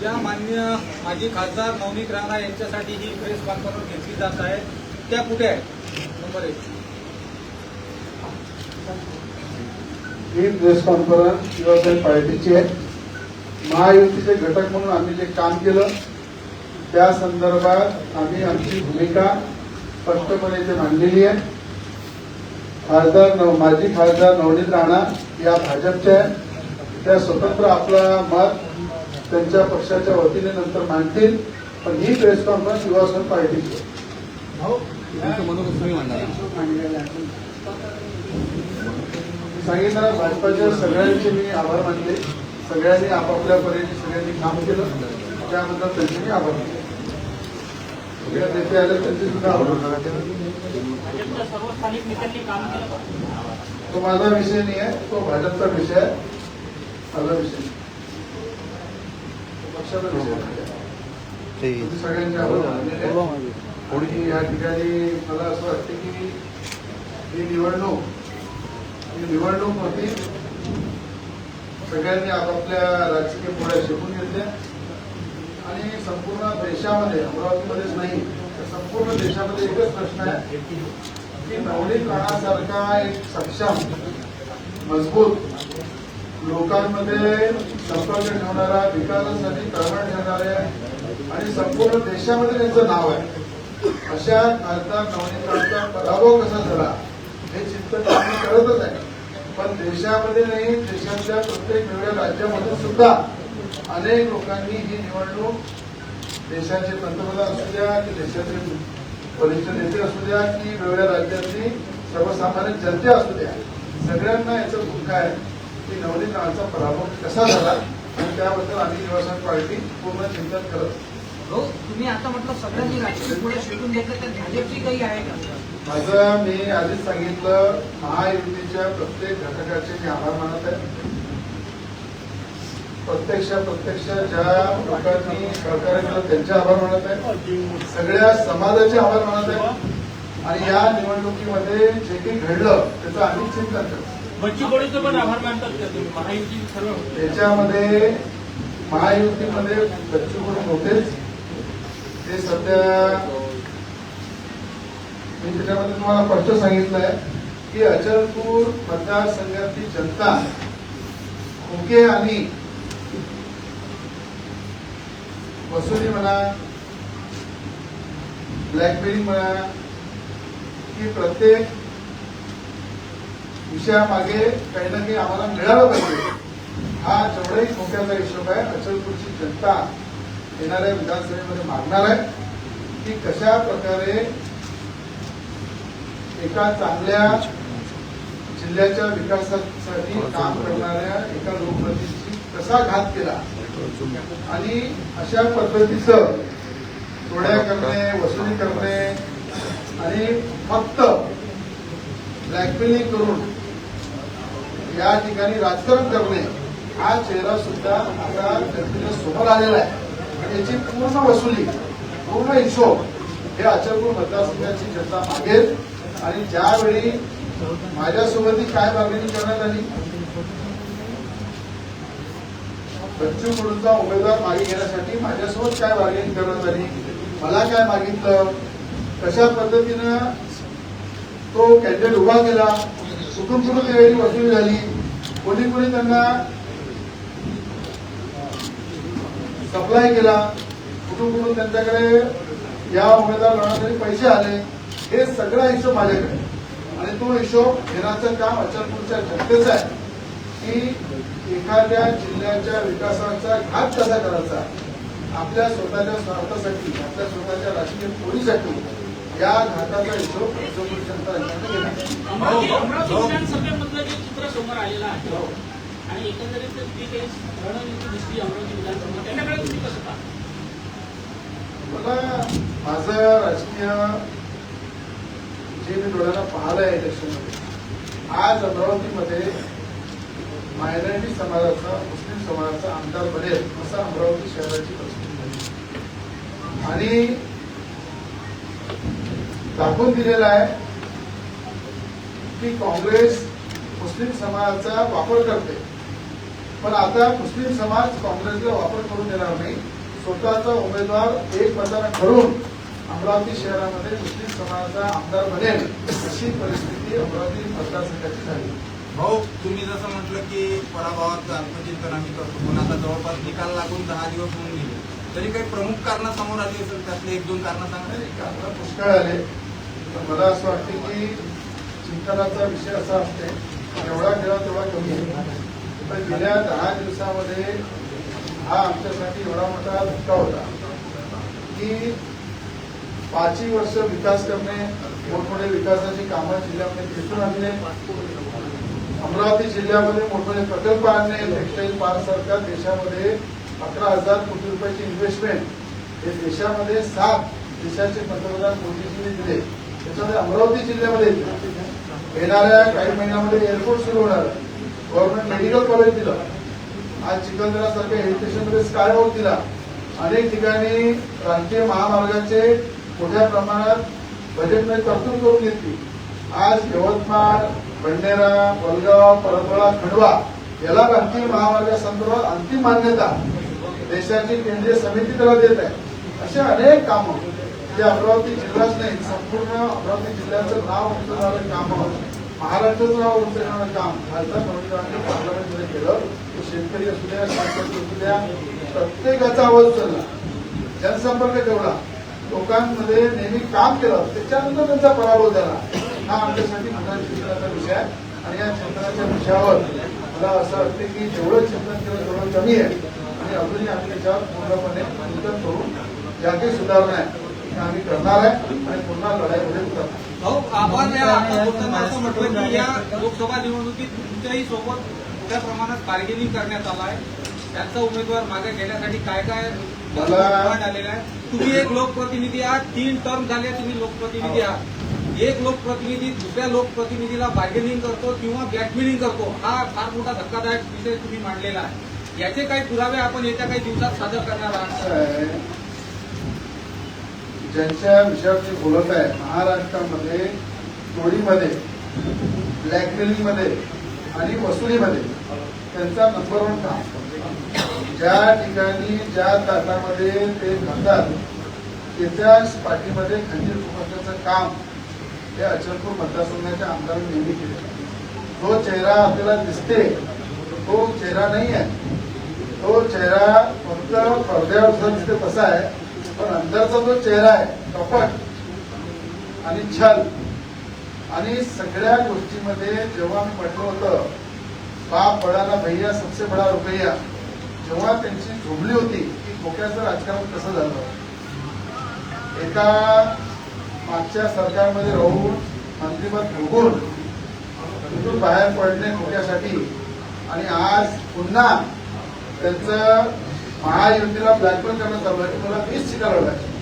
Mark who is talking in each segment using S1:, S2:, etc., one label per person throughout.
S1: ज्या मान्य माजी खासदार नवनीत राणा यांच्यासाठी ही प्रेस कॉन्फरन्स घेतली जात आहे. त्या कुठे आहेत? नंबर एक.
S2: ही प्रेस कॉन्फरन्स शिवसेना पार्टीची. आहे महायुतीचे घटक म्हणून आम्ही जे काम केलं त्या संदर्भात आम्ही आमची भूमिका स्पष्टपणे इथे मांडलेली आहे. खासदार नव माजी खासदार नवनीत राणा या भाजपच्या आहे त्या स्वतंत्र आपला मत त्यांच्या पक्षाच्या वतीने नंतर मांडतील. पण ही प्रेस कॉन्फरन्स पार्टीची आहे सांगितलं भाजपाच्या सगळ्यांचे मी आभार मानले सगळ्यांनी आपापल्या परीने सगळ्यांनी काम केलं. त्याबद्दल त्यांचे मी आभार मानले सगळ्या नेते आले त्यांचे सुद्धा आभार? तो माझा विषय नाही आहे तो भाजपचा विषय आहे. विषय. पक्षाचा विषय. आणि या ठिकाणी मला असं वाटते की ही निवडणूक ही निवडणूक होती. सगळ्यांनी आपापल्या राजकीय पोळ्या शिकून घेतल्या. आणि संपूर्ण देशामध्ये अमरावतीमध्येच नाही तर संपूर्ण देशामध्ये एकच प्रश्न आहे की नवनीत राणासारखा एक सक्षम मजबूत लोकांमध्ये संपर्क ठेवणारा विकासासाठी कळवण ठेवणारे आणि संपूर्ण देशामध्ये त्यांचं नाव आहे. अशा खासदार नवनीतांचा पराभव कसा झाला हे चिंतन करतच आहे. पण देशामध्ये नाही देशातल्या प्रत्येक वेगळ्या राज्यामध्ये सुद्धा अनेक लोकांनी ही निवडणूक देशाचे पंतप्रधान असू द्या की देशाचे वरिष्ठ नेते असू द्या की वेगळ्या राज्यातली सर्वसामान्य जनते असू द्या सगळ्यांना याचं दुःख आहे. की नवनीत राणांचा पराभव कसा झाला आणि त्याबद्दल आम्ही युवासन पार्टी पूर्ण चिंतन करत
S3: तुम्ही आता म्हटलं सगळ्यांनी राजकीय पुढे शिकून घेतलं तर भाजपची काही आहे का?
S2: माझं मी आधीच सांगितलं महायुतीच्या प्रत्येक घटकाचे मी आभार मानत आहे. प्रत्यक्ष प्रत्यक्ष ज्या लोकांनी सहकार्य केलं त्यांचे आभार मानत आहे. सगळ्या समाजाचे आभार मानत आहे. आणि या निवडणुकीमध्ये जे काही घडलं त्याचं आम्ही चिंतन करतो.
S3: बच्चू कडूचं पण आभार मानतात का तुम्ही? महायुती सर्व
S2: त्याच्यामध्ये महायुतीमध्ये बच्चू कडू होतेच. ते सध्या मी त्याच्यामध्ये तुम्हाला स्पष्ट सांगितलंय की अचलपूर मतदारसंघातली जनता खोके आणि वसुली म्हणा ब्लॅकमेलिंग म्हणा की प्रत्येक विषयामागे काही ना काही आम्हाला मिळालं पाहिजे. हा जेवढाही मोठ्याचा हिशोब आहे अचलपूरची जनता येणाऱ्या विधानसभेमध्ये मागणार आहे. की कशा प्रकारे एका चांगल्या जिल्ह्याच्या विकासासाठी काम करणाऱ्या एका लोकप्रतिनिधीची कसा घात केला? आणि अशा पद्धतीचं चोऱ्या करणे वसुली करणे आणि फक्त ब्लॅकमेलिंग करून या ठिकाणी राजकारण करणे हा चेहरा सुद्धा आता जनतेच्या समोर आलेला आहे. आणि याची पूर्ण वसुली पूर्ण हिशोब हे अचलपूर मतदारसंघाची जनता मागेल. आणि ज्यावेळी माझ्यासोबतही काय मागणी करण्यात आली? बच्चू कडूचा उमेदवार मागे घेण्यासाठी माझ्यासोबत काय मागणी करण्यात आली? मला काय मागितलं? कशा पद्धतीनं तो कॅन्डिडेट उभा केला? सुखम कुठून त्यावेळी वसुली झाली. कोणी कोणी त्यांना सप्लाय केला. कुठून कुठून त्यांच्याकडे या उमेदवार लढण्यासाठी पैसे आले. हे सगळा हिशोब माझ्याकडे आणि तो हिशोब घेण्याचं काम अचलपूरच्या जनतेचं आहे. की एखाद्या जिल्ह्याच्या विकासाचा घात कसा करायचा? आपल्या स्वतःच्या स्वार्थासाठी आपल्या स्वतःच्या राजकीय पोळीसाठी या घाताचा हिशोब अचलपूर जनता
S3: अमरावती अमरावती विधानसभेमधलं जे चित्र समोर आलेलं आहे आणि एकंदरीत जी काही रणनीती दिसली अमरावती विधानसभा त्याच्याकडे तुम्ही कसं पाहता?
S2: मला माझं राजकीय जे मी डोळ्याला पाहिलं आहे इलेक्शनमध्ये आज अमरावतीमध्ये मायनॉरिटी समाजाचा मुस्लिम समाजाचा आमदार बनेल असं अमरावती शहराची परिस्थिती झाली. आणि दाखवून दिलेलं आहे की काँग्रेस मुस्लिम समाजाचा वापर करते. पण आता मुस्लिम समाज काँग्रेसला वापर करून देणार नाही. स्वतःचा उमेदवार एक मतानं ठरवून अमरावती शहरामध्ये मुस्लिम समाजाचा आमदार बनेल अशी परिस्थिती अमरावती मतदारसंघाची झाली.
S4: भाऊ तुम्ही जसं म्हटलं की पराभवाचं आत्मचिंतन आम्ही करतो पण आता जवळपास निकाल लागून दहा दिवस होऊन गेले. तरी काही प्रमुख कारणं समोर आली असेल त्यातले एक दोन कारणं सांगा.
S2: कारणं पुष्कळ आले. मला असं वाटतं की चिंतनाचा विषय असा असते जेवढा केला तेवढा कमी तर गेल्या दहा दिवसामध्ये हा आमच्यासाठी एवढा मोठा धक्का होता की पाचही वर्ष विकास करणे मोठमोठे विकासाची कामं जिल्ह्यामध्ये दिसून आणले अमरावती जिल्ह्यामध्ये मोठमोठे प्रकल्प आणणे टेक्सटाईल पार्क सारख्या देशामध्ये अकरा हजार कोटी रुपयाची इन्व्हेस्टमेंट हे देशामध्ये सात देशाचे पंतप्रधान मोदीजींनी दिले. त्याच्यामध्ये अमरावती जिल्ह्यामध्ये येणाऱ्या काही महिन्यामध्ये एअरपोर्ट सुरू होणार. गव्हर्नमेंट मेडिकल कॉलेज दिलं. आज चिखलदरासारख्या हिल स्टेशनमध्ये स्काय वॉक दिला. अनेक ठिकाणी राष्ट्रीय महामार्गाचे मोठ्या प्रमाणात बजेटमध्ये तरतूद करून घेतली. आज यवतमाळ भंडेरा वलगाव परतवाडा खंडवा याला राष्ट्रीय महामार्गासंदर्भात अंतिम मान्यता देशाची केंद्रीय समिती त्याला देत आहे. असे अनेक कामं ते अमरावती जिल्हाच नाही संपूर्ण अमरावती जिल्ह्याचं नाव उंच झालं काम महाराष्ट्राचं नाव उंचवणारं काम. खासदार मंत्र्यांनी पार्लमेंटमध्ये केलं ते शेतकरी असू द्या शेतकरी असू द्या प्रत्येकाचा आवाज उचलला. जनसंपर्क ठेवला. लोकांमध्ये नेहमी काम केलं त्याच्यानंतर त्यांचा पराभव झाला. हा आमच्यासाठी मोठा चिंतनाचा विषय आहे. आणि या चिंतनाच्या विषयावर मला असं वाटते की जेवढं चिंतन केलं तेवढं कमी आहे. आणि अजूनही आम्ही त्याच्यावर पूर्णपणे चिंतन करून ज्या काही सुधारणा आहे. आम्ही करणार आहे आणि पुन्हा लढाईमध्ये उतरणार
S1: भाऊ बोलताना असं म्हटलं की या लोकसभा निवडणुकीत तुमच्याही सोबत मोठ्या प्रमाणात बार्गेनिंग करण्यात आलं आहे. त्यांचा उमेदवार मागे घेण्यासाठी काय काय आलेला आहे? तुम्ही एक लोकप्रतिनिधी आहात तीन टर्म झाले तुम्ही लोकप्रतिनिधी आहात. एक लोकप्रतिनिधी दुसऱ्या लोकप्रतिनिधीला बार्गेनिंग करतो किंवा ब्लॅकमेलिंग करतो हा फार मोठा धक्कादायक विषय तुम्ही मांडलेला आहे. याचे काही पुरावे आपण येत्या काही दिवसात सादर करणार आहात.
S2: ज्यांच्या विषयावर मी बोलत आहे महाराष्ट्रामध्ये चोरीमध्ये ब्लॅकमेलिंगमध्ये आणि वसुलीमध्ये त्यांचा नंबर वन काम. ज्या ठिकाणी ज्या ताटामध्ये ते घालतात त्याच्याच पाठीमध्ये खंजीर कुमारचं काम हे अचलपूर मतदारसंघाच्या आमदारांनी नेहमी केले जो चेहरा आपल्याला दिसते तो चेहरा नाही आहे. तो चेहरा फक्त पडद्यावर जसा दिसते तसा आहे. पण अंतरचा जो चेहरा आहे कपट आणि छल आणि सगळ्या गोष्टीमध्ये जेव्हा मी म्हटलं होतं बाप बडाला भैया सबसे बडा रुपया जेव्हा त्यांची झोबली होती की खोक्याचं राजकारण कसं झालं? एका मागच्या सरकारमध्ये राहून मंत्रिपद भोगून तिथून बाहेर पडणे खोक्यासाठी. आणि आज पुन्हा त्यांचं महायुतीला ब्लॅकमेल करणं चालू आहे. मला वीस सीटा लढवायची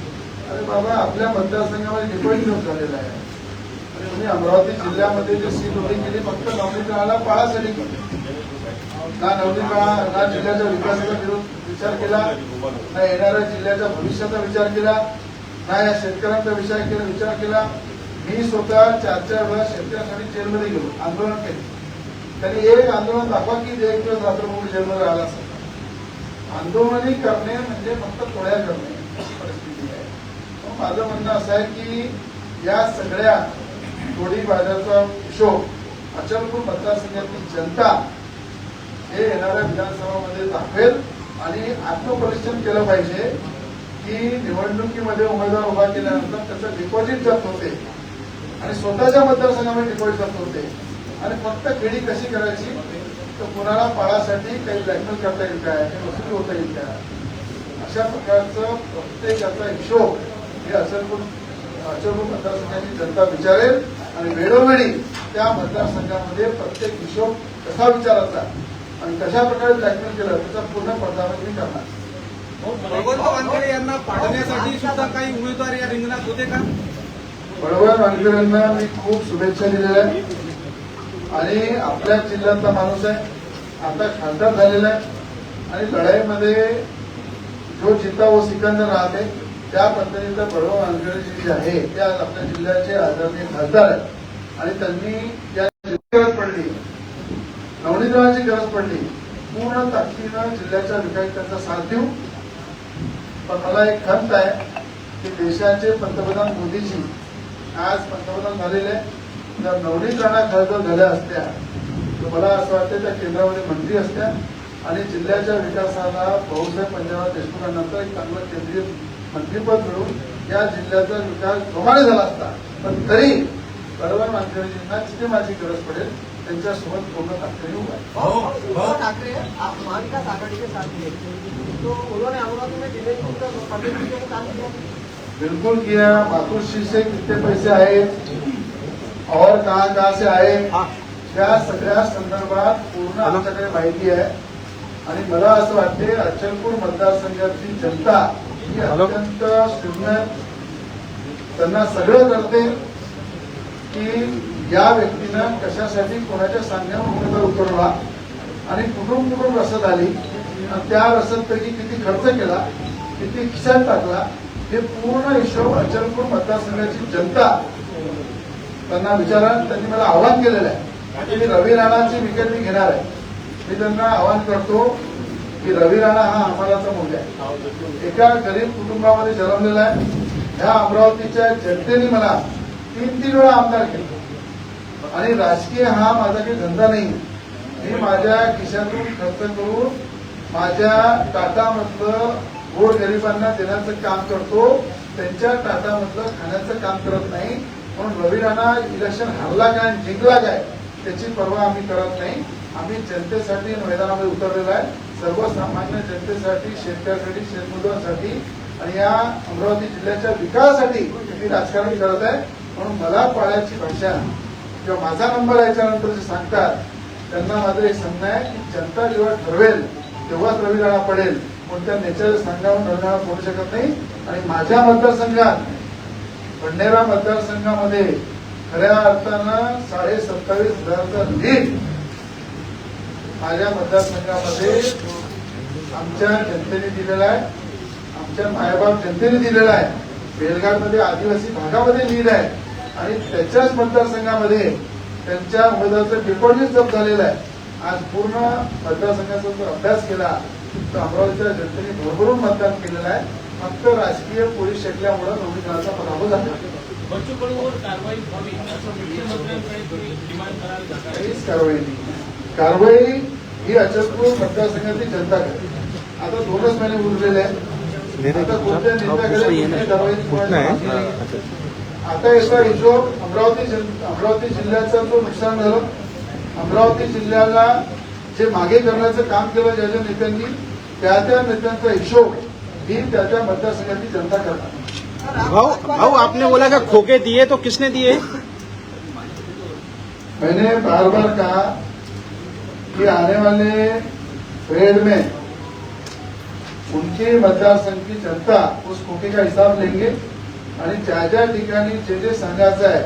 S2: अरे बाबा आपल्या मतदारसंघामध्ये डिपॉझिट घेऊन झालेला आहे. आणि तुम्ही अमरावती जिल्ह्यामध्ये जे सीट होती केली फक्त नवनीकरणाला पाळासाठी केली ना नवनीकरणा ना जिल्ह्याच्या विकासाचा विरोध विचार केला ना येणाऱ्या जिल्ह्याच्या भविष्याचा विचार केला ना या शेतकऱ्यांचा विचार केला विचार केला. मी स्वतः चार चार वेळा शेतकऱ्यांसाठी जेलमध्ये गेलो आंदोलन केले. त्यांनी एक आंदोलन दाखवा की एक दिवस रात्रभर जेलमध्ये राहिला असेल. आंदोलनही करणे म्हणजे फक्त तोड्या करणे अशी परिस्थिती आहे. मग माझं म्हणणं असं आहे की या सगळ्या टोळीबाजाचा हिशोब अचलपूर मतदारसंघातील जनता हे येणाऱ्या विधानसभामध्ये दाखवेल आणि आत्मपरीक्षण केलं पाहिजे की निवडणुकीमध्ये उमेदवार उभा केल्यानंतर त्याचं डिपॉझिट जप्त होते. आणि स्वतःच्या मतदारसंघामध्ये डिपॉझिट जप्त होते. आणि फक्त खेळी कशी करायची? तर कुणाला पाळासाठी काही ब्लॅकमेल करता येईल काय काही वसुली होता येईल काय अशा प्रकारचं प्रत्येकाचा हिशोब हे अचलपूर अचलपूर मतदारसंघाची जनता विचारेल आणि वेळोवेळी त्या मतदारसंघामध्ये प्रत्येक हिशोब कसा विचारायचा आणि कशा प्रकारे ब्लॅकमेल केलं त्याचा पूर्ण पडताळणी मी करणार.
S1: भगवंत वानखेडे यांना पाडण्यासाठी सुद्धा काही उमेदवार या रिंगणात होते का?
S2: बरोबर वानखेड्यांना मी खूप शुभेच्छा दिलेल्या आहेत. आणि आपल्या जिल्ह्यातला माणूस आहे. आता खासदार झालेला आहे. आणि लढाईमध्ये जो जिता व सिकंदर राहते त्या पद्धतीचं बळव वानखेडे जे आहे ते आज आपल्या जिल्ह्याचे आदरणीय खासदार आहेत. आणि त्यांनी या गरज पडली. नवनीकरणाची गरज पडली. पूर्ण ताकदीनं जिल्ह्याच्या विकास त्यांचा साथ देऊ पण मला एक खंत आहे की देशाचे पंतप्रधान मोदीजी आज पंतप्रधान झालेले जर नवनीत राणा खासदार झाल्या असत्या तर मला असं वाटतं त्या केंद्रामध्ये मंत्री असत्या आणि जिल्ह्याच्या विकासाला भाऊसाहेब पंजाबराव देशमुखांनंतर एक चांगलं केंद्रीय मंत्रीपद मिळून या जिल्ह्याचा विकास जोमाने झाला असता. पण तरी बरोबर मंत्र्यांना जिथे माझी गरज पडेल त्यांच्यासोबत पूर्ण ताकदीने उभा आहे.
S4: भाऊ
S5: उद्धव
S4: भाऊ
S5: ठाकरे आप महाविकास आघाड़ी के साथ किया
S2: बिल्कुल किया मातोश्री से कितने पैसे आए और कहाँ कहाँ से आए? त्या सगळ्या संदर्भात पूर्ण आमच्याकडे माहिती आहे? आणि मला असं वाटते अचलपूर मतदारसंघाची जनता ही अत्यंत शून्य. त्यांना सगळं कळते की या व्यक्तीनं कशासाठी कोणाच्या सांगण्यावर उमेदवार उतरला आणि कुठून कुठून रसद आली? आणि त्या रसदपैकी किती खर्च केला? किती खिशात टाकला? हे पूर्ण हिशोब अचलपूर मतदारसंघाची जनता त्यांना विचारा त्यांनी मला आवाहन केलेलं आहे की मी रवी राणाची विकेट मी घेणार आहे. मी त्यांना आवाहन करतो की रवी राणा हा आम्हालाचा मुलगा आहे एका गरीब कुटुंबामध्ये जन्मलेला आहे. ह्या अमरावतीच्या जनतेने मला तीन तीन वेळा आमदार केलं. आणि राजकीय हा माझा काही धंदा नाही. मी माझ्या खिशातून खर्च करून माझ्या टाटामधलं गोड गरिबांना देण्याचं काम करतो. त्यांच्या टाटामधलं खाण्याचं काम करत नाही. म्हणून रवी राणा इलेक्शन हरला काय आणि जिंकला काय त्याची पर्वा आम्ही करत नाही. आम्ही जनतेसाठी मैदानामध्ये उतरलेलो आहे. सर्वसामान्य जनतेसाठी शेतकऱ्यासाठी शेतमजुरांसाठी आणि या अमरावती जिल्ह्याच्या विकासासाठी मी राजकारण करत आहे. म्हणून मला पाळ्याची भाषा किंवा माझा नंबर याच्यानंतर जे सांगतात त्यांना माझं एक सांगणं आहे की जनता जेव्हा ठरवेल तेव्हाच रवी राणा पडेल. कोणत्या नेचर सांगावर रवी राणा पडू शकत नाही. आणि माझ्या मतदारसंघात भंडेरा मतदारसंघामध्ये खऱ्या अर्थानं साडे सत्तावीस हजाराचा लीड माझ्या मतदारसंघामध्ये आमच्या जनतेने दिलेला आहे. आमच्या मायबाप जनतेने दिलेला आहे. बेलगावमध्ये आदिवासी भागामध्ये लीड आहे. आणि त्याच्याच मतदारसंघामध्ये त्यांच्या उमेदवाराचं डिपॉझिट जप झालेलं आहे. आज पूर्ण मतदारसंघाचा जर अभ्यास केला तर अमरावतीच्या जनतेने भरभरून मतदान केलेलं आहे. फक्त राजकीय पोलीस शेकल्यामुळे नवनीकरणाचा पराभव झाला.
S3: बच्चू कडूवर कारवाई व्हावी असं मुख्यमंत्र्यांकडे डिमांड करायला
S2: काहीच कारवाई नाही. कारवाई ही अचलपूर मतदारसंघाची जनता करते. आता दोनच महिने उरलेले आहेत आता कोणत्या नेत्याकडे कुठली कारवाई. आता याचा हिशोब अमरावती अमरावती जिल्ह्याचं जो नुकसान झालं. अमरावती जिल्ह्याला जे मागे करण्याचं काम केलं ज्या ज्या नेत्यांनी त्या त्या नेत्यांचा हिशोब ही त्या त्या मतदारसंघाची जनता करणार
S6: भाऊ भाऊ आपने बोला कि खोके दिए तो किसने दिए?
S2: मैंने बार बार कहा कि आने वाले परेड में उनके मतदार संघ की जनता उस खोके का हिसाब लेंगे। आणि ज्या ज्या ठिकाणी जे जे सांगायचं आहे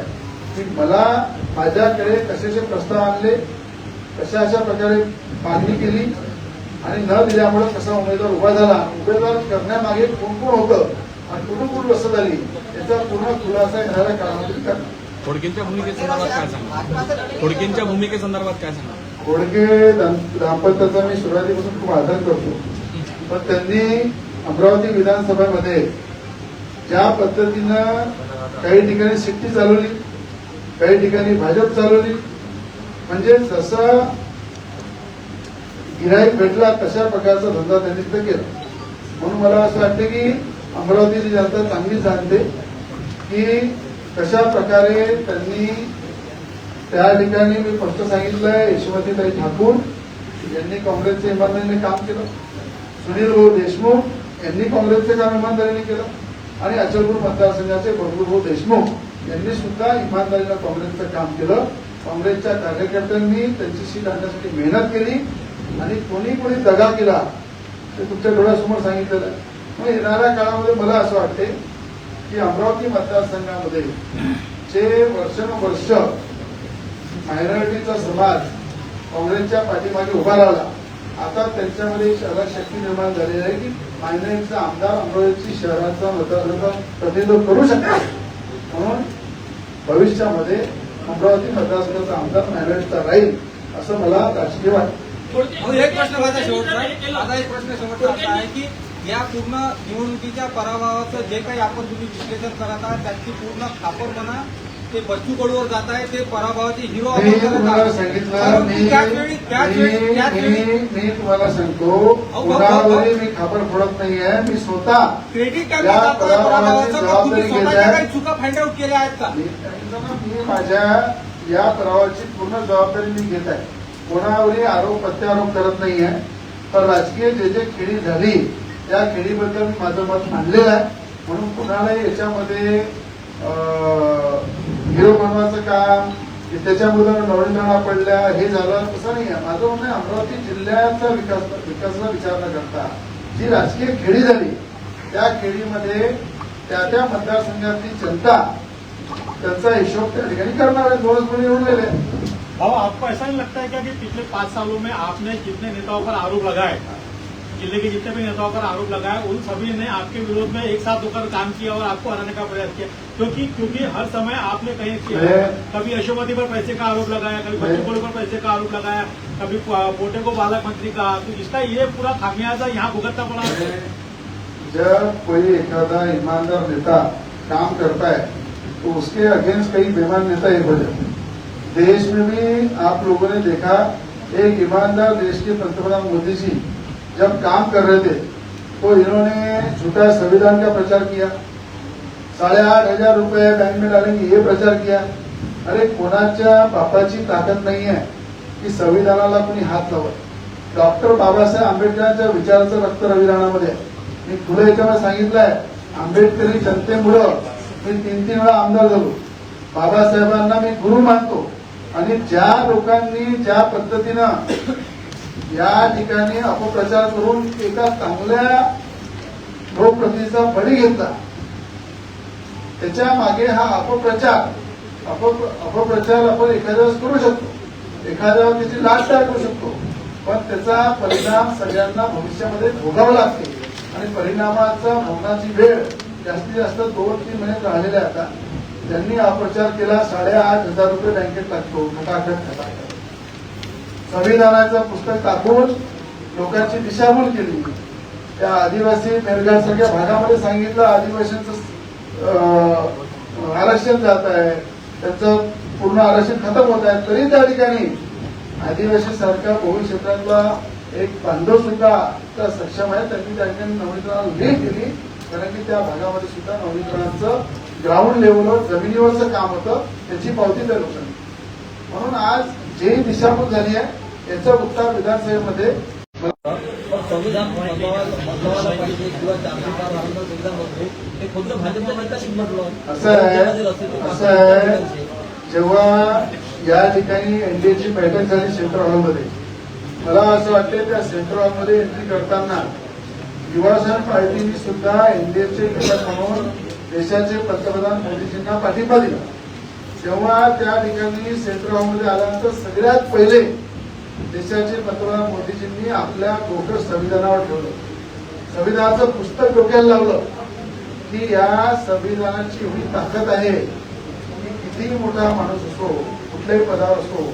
S2: की मला माझ्याकडे कशाचे प्रस्ताव आणले कशा अशा प्रकारे मागणी केली. आणि न दिल्यामुळे कसा उमेदवार उभा झाला उमेदवार करण्यामागे कोण कोण होतं आणि कुठून कुठून रसद आली याचा पूर्ण खुलासा येणाऱ्या काळामध्ये करणार.
S6: खोडकेंच्या भूमिकेसंदर्भात काय सांगा खोडकेंच्या भूमिकेसंदर्भात काय सांगा
S2: खोडके दाम्पत्याचा मी सुरुवातीपासून खूप आदर करतो. पण त्यांनी अमरावती विधानसभेमध्ये ज्या पद्धतीनं काही ठिकाणी सिट्टी चालवली काही ठिकाणी भाजप चालवली म्हणजे जसं गिराईक भेटला तशा प्रकारचा धंदा त्यांनी तिथं केला. म्हणून मला असं वाटतं की अमरावतीची जनता चांगली जाणते की कशा प्रकारे त्यांनी त्या ठिकाणी मी स्पष्ट सांगितलंय यशोमतीताई ठाकूर यांनी काँग्रेसच्या इमानदारीने काम केलं. सुनील भाऊ देशमुख यांनी काँग्रेसचं काम इमानदारीने केलं. आणि अचलपूर मतदारसंघाचे बबलू भाऊ देशमुख यांनी सुद्धा इमानदारीनं काँग्रेसचं काम केलं. काँग्रेसच्या कार्यकर्त्यांनी त्यांची सीट आणण्यासाठी मेहनत केली. आणि कोणी कोणी दगा केला ते तुमच्या डोळ्यासमोर सांगितलेलं. आहे मग येणाऱ्या काळामध्ये मला असं वाटते की अमरावती मतदारसंघामध्ये जे वर्षानुवर्ष मायनॉरिटीचा समाज काँग्रेसच्या पाठीमागे उभा राहिला आता त्यांच्यामध्ये शहरात शक्ती निर्माण झालेली आहे की मायनॉरिटीचा आमदार अमरावती शहराचा मतदारसंघ प्रतिनिधित्व करू शकतो. म्हणून भविष्यामध्ये अमरावती मतदारसंघाचा आमदार मायनॉरिटीचा राहील असं मला राजकीय वाटतं.
S1: एक प्रश्न माझा शेवटचा माझा एक प्रश्न शेवटचा असा आहे की या पूर्ण निवडणुकीच्या पराभवाचं जे काही आपण तुम्ही विश्लेषण करत आहात त्याची पूर्ण खापर म्हणा ते बच्चू कडूवर जात आहे ते पराभवाचे हिरो त्याच वेळी त्याच वेळी
S2: मी-
S1: त्याच वेळी
S2: मी मी तुम्हाला सांगतो
S1: अहो, भाऊ,
S2: कोणावरही
S1: भाऊ.
S2: मी खापर फोडत नाहीये मी स्वतः
S1: क्रेडिट
S2: आहे.
S1: काही चुका फाइंड आउट केल्या आहेत का
S2: मी माझ्या या पराभवाची पूर्ण जबाबदारी मी घेत आहे कोणावरही आरोप प्रत्यारोप करत नाहीये. पण राजकीय जे जे खेळी झाली त्या खेळीबद्दल मी माझं मत मांडलेलं आहे. म्हणून कुणालाही याच्यामध्ये हिरो बनवायचं काम त्याच्याबद्दल त्याच्यामुळे पडल्या हे झालं तसं नाही आहे माझं म्हणणं अमरावती जिल्ह्याचा विकास विकासाचा विचार न करता जी राजकीय खेळी झाली त्या खेळीमध्ये त्या त्या मतदारसंघातली जनता त्यांचा हिशोब त्या ठिकाणी करणार आहे. दोनच कोणी निवडून
S7: भाव आपको ऐसा नहीं लगता है क्या कि पिछले पाँच सालों में आपने जितने नेताओं पर आरोप लगाए ज़िले के जितने भी नेताओं पर आरोप लगाए उन सभी ने आपके विरोध में एक साथ होकर काम किया और आपको हराने का प्रयास किया। क्योंकि क्योंकि हर समय आपने कहीं किया कभी यशोमती पर पैसे का आरोप लगाया कभी बच्चू पर पैसे का आरोप लगाया कभी पोटे को बालक मंत्री का। तो इसका ये पूरा खामियाजा यहाँ भुगतना पड़ा।
S2: जब कोई एखादा ईमानदार नेता काम करता है तो उसके अगेंस्ट कई बेमान नेता एक हो जाते हैं। देश में भी आप लोगों ने देखा एक ईमानदार देश के पंतप्रधान मोदी जी जब काम कर रहे थे तो इन्होंने झूठा संविधान का प्रचार किया। साढ़े आठ हजार रुपये बैंक में डालेंगे ये प्रचार किया। अरे कोणाच्या बापाची ताकद नाही आहे की संविधानाला कोणी हात लावत. डॉक्टर बाबासाहेब आंबेडकरांच्या विचाराचं रक्त रविराणामध्ये आहे. मी पुढे याच्यामध्ये सांगितलंय आंबेडकरी जनतेमुळं मी तीन तीन वेळा आमदार झालो. बाबासाहेबांना मी गुरु मानतो. आणि ज्या लोकांनी ज्या पद्धतीनं या ठिकाणी अपप्रचार करून एका चांगल्या लोकप्रतिनिधीचा बळी घेतला त्याच्यामागे हा अपप्रचार अपप्रचार आपण एखाद्या वेळेस करू शकतो. एखाद्या त्याची लाट तयार करू शकतो. पण त्याचा परिणाम सगळ्यांना भविष्यामध्ये भोगावा लागते. आणि परिणामाचा भोगण्याची वेळ जास्तीत जास्त दोन तीन महिने राहिलेल्या आता. त्यांनी हा केला साडेआठ हजार रुपये बँकेत टाकतो फटाफट संविधानाचं पुस्तक टाकून लोकांची दिशाभूल केली. त्या आदिवासी मेरगासारख्या भागामध्ये सांगितलं आदिवासींचं आरक्षण जात आहे त्यांचं पूर्ण आरक्षण खतम होत आहे. तरी त्या ठिकाणी आदिवासी सारख्या बहु क्षेत्रातला एक बांधव सुद्धा त्या सक्षम आहे. त्यांनी त्या ठिकाणी नवनीकरणाला लीड केली कारण की त्या भागामध्ये सुद्धा नवनीकरणाचं ग्राउंड लेवलवर जमिनीवरचं काम होतं त्याची पावती त्या लोकांनी म्हणून आज जे दिशाभूल झाली आहे याचा उत्तर विधानसभेमध्ये
S8: संविधान
S2: असं आहे असं आहे जेव्हा या ठिकाणी एनडीएची बैठक झाली सेंट्रल हॉलमध्ये मला असं वाटतं त्या सेंट्रल हॉलमध्ये एंट्री करताना युवासेना पार्टीने सुद्धा एनडीएचे घटक म्हणून देशाचे पंतप्रधान मोदीजींना पाठिंबा दिला. तेव्हा त्या ठिकाणी सेंट्रल हॉलमध्ये आल्यानंतर सगळ्यात पहिले देशाचे पंतप्रधान मोदीजींनी आपल्या डोकं संविधानावर ठेवलं. संविधानाचं पुस्तक डोक्याला लावलं की या संविधानाची एवढी ताकद आहे की कितीही मोठा माणूस असो कुठल्याही पदावर असो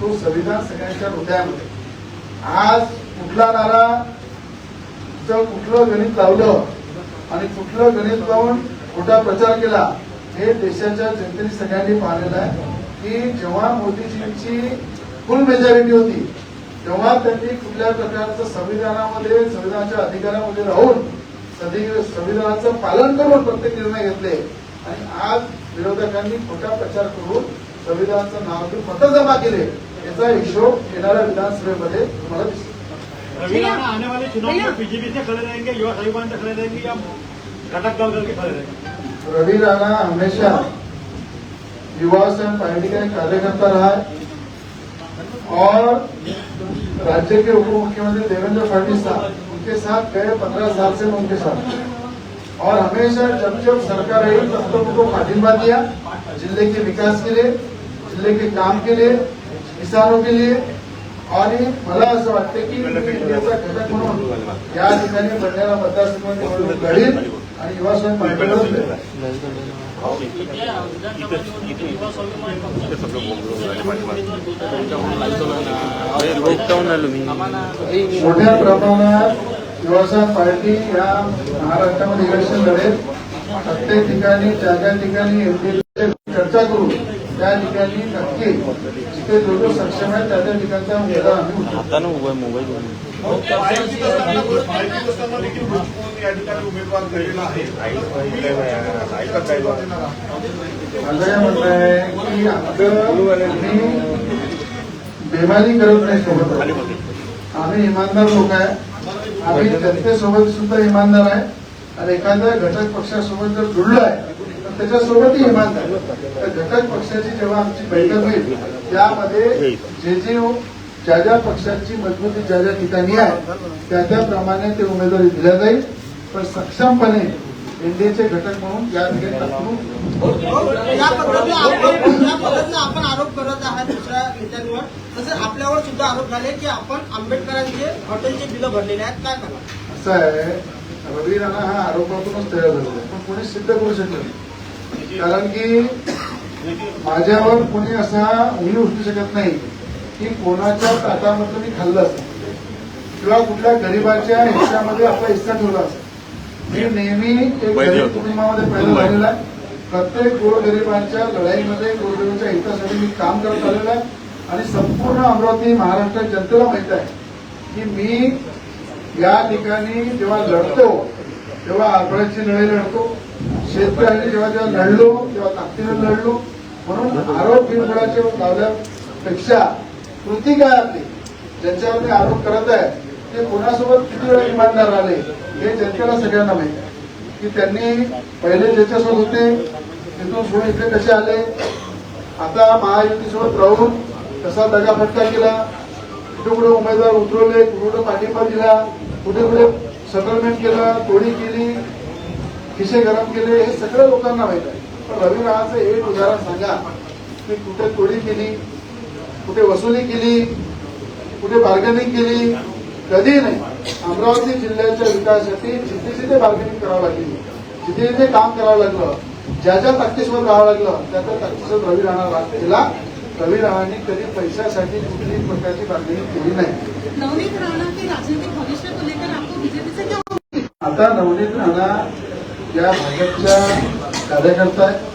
S2: तो संविधान सगळ्यांच्या हृदयामध्ये. आज कुठला नारा जर कुठलं गणित लावलं आणि कुठलं गणित लावून खोटा प्रचार केला हे देशाच्या जनतेने सगळ्यांनी पाहिलेलं आहे की जेव्हा मोदीजींची फुल मेजॉरिटी होती तेव्हा त्यांनी कुठल्या प्रकारचं संविधानामध्ये संविधानाच्या अधिकारामध्ये राहून संविधानाचं पालन करून प्रत्येक निर्णय घेतले. आणि आज विरोधकांनी खोटा प्रचार करून संविधानाचं नाव घेऊन मतं जमा केले. याचा हिशोब येणाऱ्या विधानसभेमध्ये तुम्हाला दिसेल.
S7: आने वाले चुनाव में बीजेपी से खड़े रहेंगे युवा साहिबान से खड़े रहेंगे या घटक दल करके खड़े रहेंगे
S2: रवि राणा हमेशा युवा स्वयं पार्टी का कार्यकर्ता रहा है। और राज्य के उप मुख्यमंत्री देवेंद्र फडणवीस साहब उनके साथ गए पंद्रह साल से उनके साथ और हमेशा जब जब सरकार आई तब तब उनको पाठिंबा दिया ज़िले के विकास के लिए ज़िले के काम के लिए किसानों के लिए। आणि मला असं वाटतं की घटक म्हणून या ठिकाणी बंजारा मतदारसंघ आणि युवा मोठ्या प्रमाणात शिवसेना पार्टी या महाराष्ट्रामध्ये इलेक्शन लढेल. प्रत्येक ठिकाणी ज्या ज्या ठिकाणी चर्चा करू त्या ठिकाणी नक्की जिथे जो जो सक्षम आहे त्या त्या ठिकाणचा उमेदवार आम्ही उतरवू. माझं काय म्हणणं आहे की मी बेमानी करत नाही सोबत. आम्ही इमानदार लोक आहे. आम्ही जनतेसोबत सुद्धा इमानदार आहे. आणि एखाद्या घटक पक्षासोबत जर जुळलो आहे त्याच्यासोबतही तर घटक पक्षाची जेव्हा आमची बैठक होईल त्यामध्ये जे जे ज्या ज्या पक्षांची मजबूती ज्या ज्या ठिकाणी आहे त्या त्याप्रमाणे ते उमेदवारी दिल्या जाईल. पण सक्षमपणे एनडीएचे घटक म्हणून या ठिकाणी
S5: आपण आरोप करत आहात दुसऱ्या नेत्यांवर. तसंच आपल्यावर सुद्धा आरोप झाले की आपण आंबेडकरांचे हॉटेलचे बिलं भरलेले आहेत. काय करणार
S2: असं आहे. रवी राणा हा आरोपातूनच तयार झालेला आहे. पण कोणी सिद्ध करू शकलं नाही. कारण की माझ्यावर कोणी असा मी उचलू शकत नाही की कोणाच्या ताटामधलं मी खाल्लं असतं. किंवा कुठल्या गरिबाच्या हिस्सामध्ये आपला हिस्सा ठेवला असता. मी नेहमी एक गरीब कुटुंबामध्ये पैदा झालेला आहे. प्रत्येक गोरगरिबांच्या लढाईमध्ये गोरगरिबांच्या हितासाठी मी काम करत आलेलो आहे. आणि संपूर्ण अमरावती महाराष्ट्र जनतेला माहीत आहे की मी या ठिकाणी जेव्हा लढतो तेव्हा आरबळाची लढाई लढतो. शेतकऱ्यांनी जेव्हा जेव्हा लढलो तेव्हा ताकदीने लढलो म्हणून आरोप बिनबुडाचे लावल्यापेक्षा कृती काय आपली? ज्यांच्यावर ते आरोप करत आहे ते कोणासोबत किती वेळा इमानदार आले हे जनतेला सगळ्यांना माहिती की त्यांनी पहिले ज्याच्यासोबत होते तिथून सोडून इकडे कसे आले? आता महायुतीसोबत राहून कसा दगाफटका केला? कुठे कुठे उमेदवार उतरवले कुठे कुठे पाठिंबा दिला? कुठे कुठे सेटलमेंट केलं तोडी केली? खिसे गरम केले हे सगळं लोकांना माहीत आहे. पण रवी राहाचं एक उदाहरण सांगा की कुठे तोडी केली कुठे वसुली केली कुठे बार्गेनिंग केली कधी नाही. अमरावती जिल्ह्याच्या विकासासाठी जिथे जिथे बार्गेनिंग करावं लागली जिथे जिथे काम करावं लागलं ज्या ज्या ताकदीसोबत राहावं लागलं त्या त्या ताकदीसोबत रवी राणा राग केला. रवी राणाने कधी पैशासाठी कुठलीही प्रकारची बार्गेनिंग केली नाही. आता नवनीत राणा या भाजपच्या कार्यकर्ता आहेत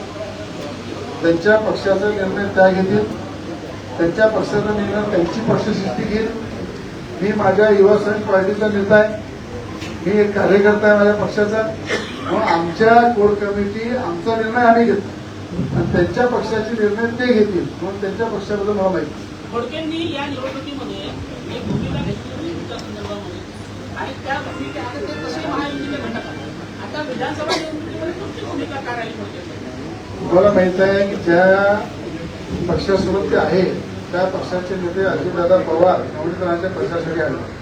S2: त्यांच्या पक्षाचा निर्णय त्या घेतील. त्यांच्या पक्षाचा निर्णय त्यांची पक्षशिस्ती घेईल. मी माझ्या युवा संघ पार्टीचा नेता आहे. मी एक कार्यकर्ता आहे माझ्या पक्षाचा. म्हणून आमच्या कोर कमिटी आमचा निर्णय आम्ही घेतो. आणि त्यांच्या पक्षाचे निर्णय ते घेतील. म्हणून त्यांच्या पक्षाबद्दल मला माहिती
S3: खोडकेंनी या निवडणुकीमध्ये एक भूमिका घेतली आणि त्या भूमिकेत ते कसे महायुतीचे घटक आहेत? आता विधानसभा निवडणुकीमध्ये तुमची भूमिका काय राहील म्हणजे?
S2: तुम्हाला माहीत आहे की ज्या पक्षासोबत ते आहे त्या पक्षाचे नेते अजितदादा पवार नवनीतरांच्या पक्षासाठी आले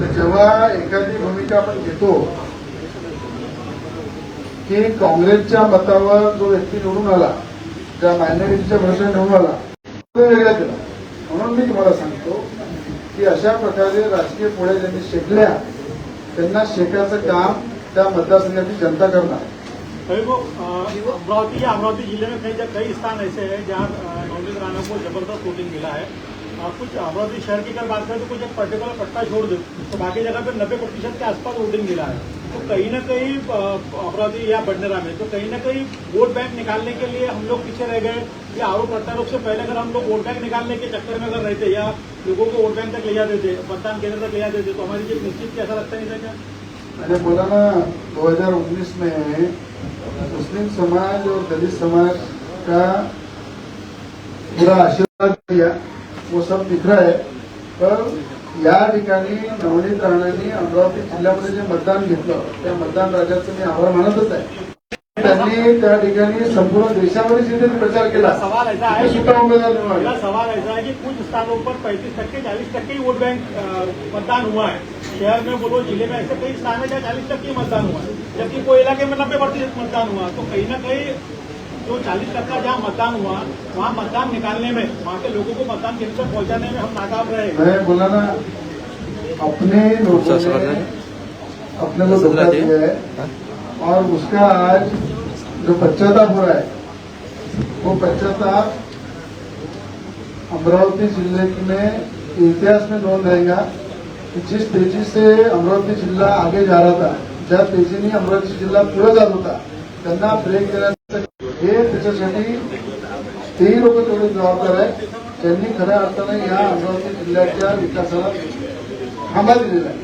S2: तर जेव्हा एखादी भूमिका आपण घेतो की काँग्रेसच्या मतावर जो व्यक्ती निवडून आला त्या मायनॉरिटीच्या भरोसा निवडून आला तो वेगळा केला. म्हणून मी तुम्हाला सांगतो की अशा प्रकारे राजकीय पुढे ज्यांनी शेकल्या त्यांना शेकाचं काम त्या मतदारसंघाची जनता करणार
S7: अमरावती या अमरावती ज़िले में कई कई स्थान ऐसे हैं जहाँ नवनीत राणा को ज़बरदस्त वोटिंग मिला है। अ, कुछ अमरावती शहर की अगर बात करें तो कुछ एक पर्टिकुलर पट्टा छोड़ दो तो बाकी जगह पे नब्बे प्रतिशत के आसपास वोटिंग मिला है। तो कहीं ना कहीं अमरावती या बडनेरा में तो कहीं ना कहीं वोट बैंक निकालने के लिए हम लोग पीछे रह गए। या आरोप प्रत्यारोप से पहले अगर हम लोग वोट बैंक निकालने के चक्कर में अगर रहते या लोगों को वोट बैंक तक ले जाते थे मतदान केंद्र तक ले जाते थे तो हमारी जीत निश्चित ऐसा लगता नहीं था क्या?
S2: मैंने बोला ना 2019 में मुस्लिम समाज और दलित समाज का पूरा आशीर्वाद दिया वो सब दिख रहा है। पर या ठिकाणी नवनीत राणांनी अमरावती जिल्ह्यामध्ये जे मतदान घेतलं त्या मतदान राजाचं मी आभार मानतच आहे. त्यांनी त्या ठिकाणी संपूर्ण देशामध्ये जिथे प्रचार केला
S7: सवाल ऐसा है
S2: सुद्धा उमेदवार.
S7: सवाल ऐसा है कि कुछ स्थानों पर पैंतीस टक्के चालीस टक्के ही वोट बैंक मतदान हुआ है. शहर में बोलो ज़िले में ऐसे कई स्थान है जहाँ चालीस टक्के ही मतदान हुआ है. जबकि कोई इलाके में नब्बे प्रतिशत मतदान हुआ तो कहीं ना कहीं जो चालीस टक्का जहाँ मतदान हुआ वहाँ मतदान निकालने में वहाँ के लोगों को मतदान केंद्र तक पहुँचाने में हम नाकाम रहे
S2: मैं बोला ना अपने लोगों ने अपने को धोखा दिया है? और उसका आज जो पश्चाताप हो रहा है वो पश्चाताप अमरावती जिले में इतिहास में नोंद रहेगा कि जिस तेजी से अमरावती जिल्हा आगे जा रहा था ज्या तेजीने अमरावती जिल्हा पुढे जात होता त्यांना ब्रेक देण्यासाठी हे त्याच्यासाठी तेही लोक तेवढे जबाबदार आहेत त्यांनी खऱ्या अर्थाने या अमरावती जिल्ह्याच्या विकासाला थांबा दिलेला आहे.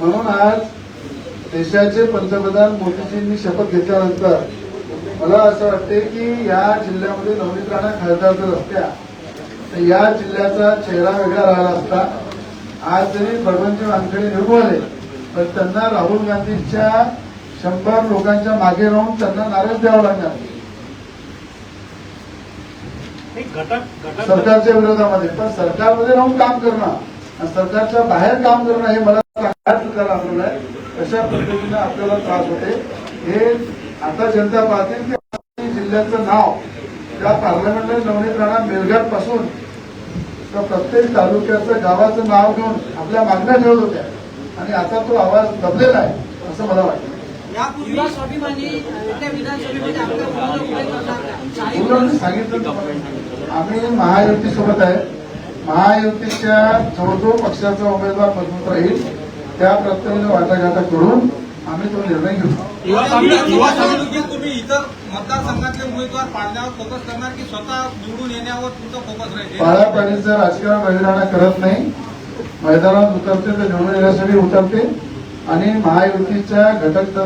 S2: म्हणून आज देशाचे पंतप्रधान मोदीजींनी शपथ घेतल्यानंतर मला असं वाटते की या जिल्ह्यामध्ये नवनीत राणा खासदार जर असत्या तर या जिल्ह्याचा चेहरा वेगळा राहिला असता. आज जरी बळवंतजी वानखेडे निवडून आले पण त्यांना राहुल गांधीच्या शंभर लोकांच्या मागे राहून त्यांना नाराज द्यावं लागणार. सरकारच्या विरोधामध्ये पण सरकारमध्ये राहून काम करणं आणि सरकारच्या बाहेर काम करणं हे मला चुका अशा पद्धतीनं आपल्याला त्रास होते हे आता जनता पाहतील की जिल्ह्याचं नाव त्या पार्लमेंटला नवनीत राणा मेलघाटपासून तर प्रत्येक तालुक्याचं गावाचं नाव घेऊन आपल्या मागण्या ठेवत होत्या. आणि आता तो आवाज दबलेला आहे असं मला वाटतं. सांगितलं. आम्ही महायुती सोबत आहे. महायुतीच्या जो जो पक्षाचा उमेदवार मजबूत राहील. त्या प्रत्येकाने वाटाघाटा करून आम्ही तो निर्णय घेऊ.
S7: युवा
S1: निवडणुकीत तुम्ही इतर मतदारसंघातले उमेदवार पाडण्यावर फोकस करणार की स्वतः निवडून येण्यावर तुमचा फोकस राहील?
S2: पाळापाडीचं राजकारण रविराणा करत नाही. मैदानात उतरते ते निवडून येण्यासाठी उतरते. आणि महायुतीच्या घटक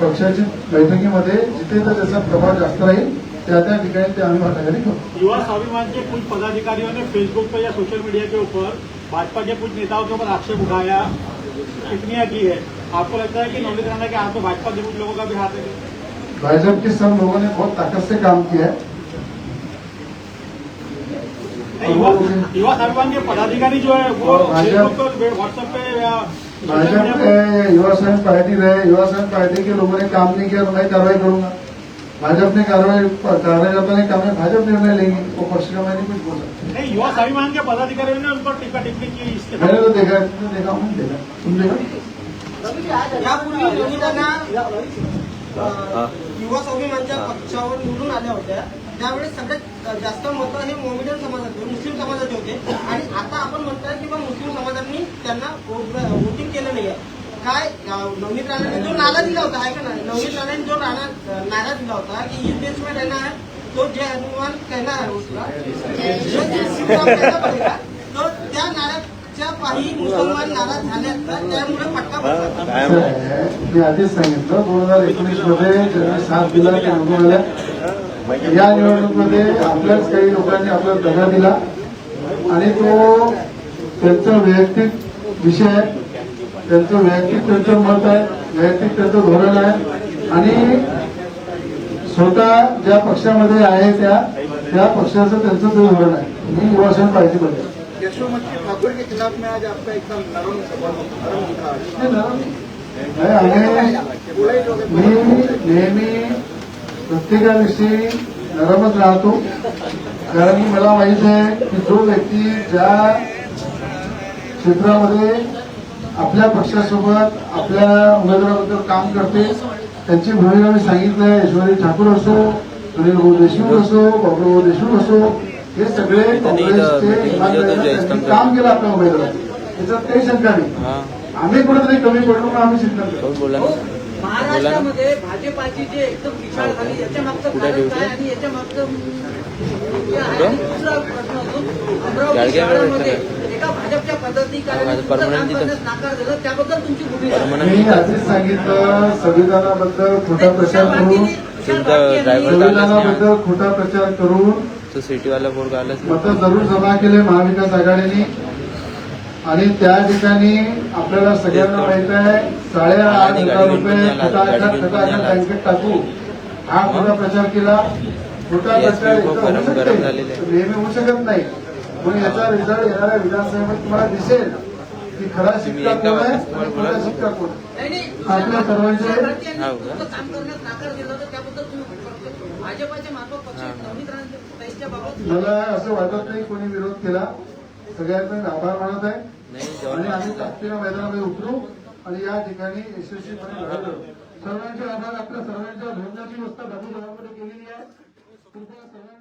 S2: पक्षाची बैठकीमध्ये जिथे तर त्याचा प्रभाव जास्त राहील त्या त्या ठिकाणी ते आम्ही वाटाघाटी करू.
S7: युवा स्वाभिमान के कुछ पदाधिकारियों ने फेसबुक पे या सोशल मीडिया के ऊपर भाजपा के कुछ नेताओं के ऊपर आक्षेप उठाया. टिप्पणियाँ की है? आपको लगता है कि नवनीत राणा के हाथ में भाजपा के कुछ लोगों का भी हाथ है?
S2: भाजपा के सब लोगों ने बहुत ताकत से काम किया है?
S7: युवा युवा स्वाभिमान के पदाधिकारी जो है वो
S2: भाजपा-
S7: व्हाट्सएप पे या
S2: भाजपा युवा संघ पार्टी रहे युवा संघ पार्टी के लोगों ने काम नहीं किया तो मैं कार्रवाई करूँगा। भाजपा ने कार्रवाई कार्यकर्ता ने काम है भाजपा निर्णय लेंगी. वो पक्ष का मैं नहीं कुछ बोल सकता
S7: नहीं युवा स्वाभिमान के पदाधिकारियों ने उन पर टीका टिप्पणी की इसके
S2: मैंने तो देखा है, तुमने देखा हूँ देखा। तुम देखा?
S5: युवा स्वाभिमानच्या पक्षावर निवडून आल्या होत्या. त्यावेळेस सगळ्यात जास्त मतं हे मोमेडियन समाजाचे मुस्लिम समाजाचे होते. आणि आता आपण म्हणताय की बा मुस्लिम समाजांनी त्यांना वोटिंग केलं नाहीये. काय? नवनीत राणाने जो नारा दिला होता आहे का नाही नवनीत राणाने जो राणा नारा दिला होता की इस देश में तो जे हनुमान कहणार आहे उसका तो त्या नाराच्या पायी मुसलमान नाराज झाले असतात त्यामुळे फटका बसला
S2: मी आधीच सांगितलं दोन हजार एकोणीसमध्ये ज्यांनी साथ दिला ते निवडून आल्या. या निवडणुकीमध्ये आपल्याच काही लोकांनी आपला दगा दिला. आणि तो त्यांचा वैयक्तिक विषय त्यांचं वैयक्तिक त्यांचं मत आहे वैयक्तिक त्यांचं धोरण आहे. आणि स्वतः ज्या पक्षामध्ये आहे त्या त्या पक्षाचं त्यांचं ते धोरण आहे. मी युवासेना पार्टीमध्ये आहे.
S9: यशोमती ठाकुर के खिलाफ में आज आपका एकदम नरम नरम
S2: मी नेहमी प्रत्येकाविषयी नरमच राहतो. कारण की मला माहीत आहे की जो व्यक्ती ज्या क्षेत्रामध्ये आपल्या पक्षासोबत आपल्या उमेदवाराबद्दल काम करते. त्यांची भूमिका मी सांगितलंय. ईश्वरी ठाकूर असो सुनील भाऊ देशमुख असो बाबूभाऊ देशमुख असो हे सगळे काँग्रेसचे काम केलं आपल्या उमेदवाराचं. त्याच्यात काही शंका नाही. आम्ही कुठेतरी कमी पडलो आम्ही चिंता करतो
S5: महाराष्ट्रामध्ये भाजपाची जे एकदम पिछाड झाली याच्या मागचं कारण काय आणि याच्या मागचं दुसरा प्रश्न असून अमरावती शहरामध्ये एका भाजपच्या पदाधिकाऱ्याने नाकार दिलं त्याबद्दल तुमची भूमिका
S2: मी आधीच सांगितलं संविधानाबद्दल खोटा प्रचार करून संविधानाबद्दल खोटा प्रचार करून
S10: तो सिटीवाला बोर्ड आलाच
S2: मतं जरूर जमा केले महाविकास आघाडीने. आणि त्या ठिकाणी आपल्याला सगळ्यांना माहीत आहे साडेआठ हजार रुपये बँकेत टाकू. हा खोटा प्रचार केला? खोटा प्रचार एकदा होऊ शकते? नेहमी होऊ शकत नाही. पण याचा रिझल्ट येणाऱ्या विधानसभेमध्ये तुम्हाला दिसेल की खरा शिक्का कोण आहे आणि खोटा शिक्का कोण आहे.
S5: नाही, नाही
S2: आपल्या सर्वांचे मला असं वाटत नाही कोणी विरोध केला. सगळ्यांना आभार मानत आहे. आणि आम्ही ताकदीनं मैदानामध्ये उतरू आणि या ठिकाणी यशस्वीपणे घडलं. सर्वांचे आभार आपल्या सर्वांच्या भोजनाची व्यवस्था गावामध्ये केलेली आहे. कृपया सर्वांनी